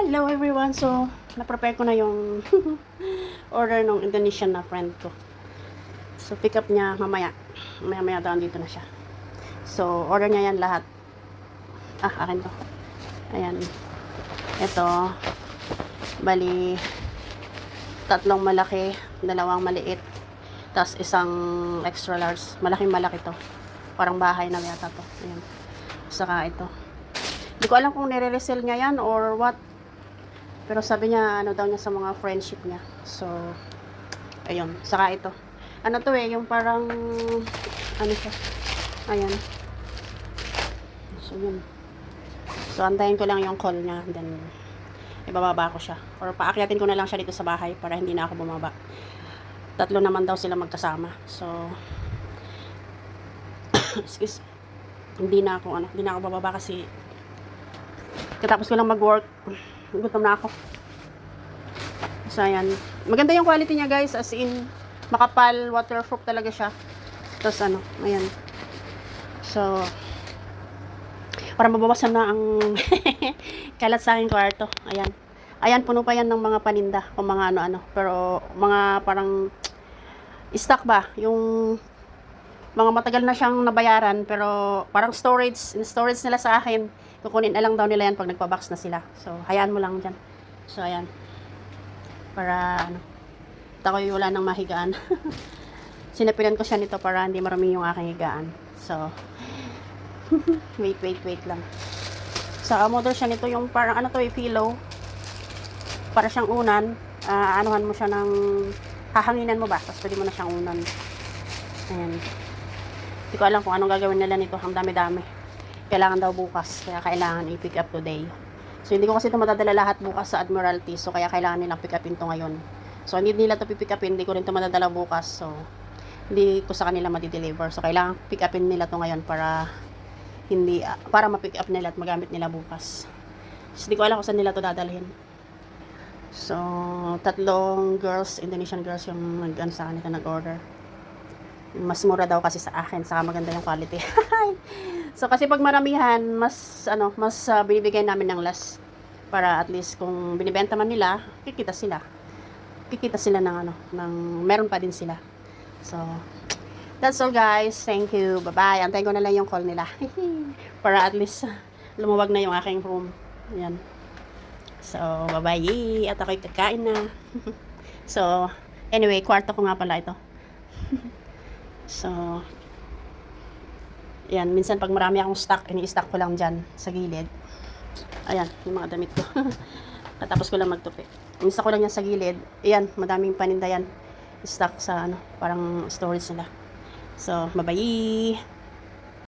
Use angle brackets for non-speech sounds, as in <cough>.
Hello everyone! So, na-prepare ko na yung <laughs> order ng Indonesian na friend ko. So, pick up niya mamaya. Mamaya-maya daw dito na siya. So, order niya yan lahat. Ah, akin to. Ayan. Ito. Bali, tatlong malaki, dalawang maliit, tapos isang extra large. Malaking malaki to. Parang bahay na yata to. Ayan. Saka ito. Hindi ko alam kung nire-resell niya yan or what. Pero sabi niya, ano daw niya sa mga friendship niya. So, ayun. Saka ito. Ano to eh, yung parang, ano siya. Ayan. So, yun. So, antayin ko lang yung call niya. Then, ibababa ko siya. Or paakyatin ko na lang siya dito sa bahay para hindi na ako bumaba. Tatlo naman daw sila magkasama. So, <coughs> excuse hindi na ako ano, hindi na ako bababa kasi katapos ko lang mag-work. Gutom na ako. So, ayan. Maganda yung quality niya, guys. As in, makapal, waterproof talaga siya. Tapos, ano, ayan. So, para mabawasan na ang <laughs> kalat sa aking kwarto. Ayan. Ayan, puno pa yan ng mga paninda. O mga ano-ano. Pero, mga parang stock ba? Yung mga matagal na siyang nabayaran pero parang storage storage nila sa akin. Kukunin na lang daw nila yan pag nagpa-box na sila. So hayaan mo lang dyan. So ayan. Para ano ako wala nang mahigaan. <laughs> Sinapilan ko siya nito para hindi marami yung aking higaan. So <laughs> wait wait wait lang. Sa model siya nito yung parang ano to eh pillow. Para siyang unan. Ah, anuhan mo siya ng hahanginan mo ba? Tapos pwede mo na siyang unan. Ayan hindi ko alam kung anong gagawin nila nito. Ang dami-dami. Kailangan daw bukas. Kaya kailangan i-pick up today. So, hindi ko kasi ito madadala lahat bukas sa Admiralty. So, kaya kailangan nilang pick upin to ngayon. So, hindi nila ito pick upin. Hindi ko rin ito madadala bukas. So, hindi ko sa kanila madi-deliver. So, kailangan pick upin nila to ngayon para hindi, ah, para ma-pick up nila at magamit nila bukas. So, hindi ko alam kung saan nila to dadalhin. So, tatlong girls, Indonesian girls yung nag-ano sa nag-order mas mura daw kasi sa akin saka maganda yung quality. <laughs> So kasi pag maramihan mas ano mas uh, binibigay namin ng less para at least kung binibenta man nila kikita sila. Kikita sila ng ano ng meron pa din sila. So that's all guys. Thank you. Bye bye antayin ko na lang yung call nila. <laughs> Para at least lumuwag na yung aking room. Yan so bye bye at ako'y kakain na. <laughs> So anyway kwarto ko nga pala ito So, yan, minsan pag marami akong stock, ini-stock ko lang dyan sa gilid. Ayan, yung mga damit ko. <laughs> Katapos ko lang magtupi. Minsan ko lang yan sa gilid. Ayan, madaming paninda yan. Stock sa, ano, parang storage nila. So, bye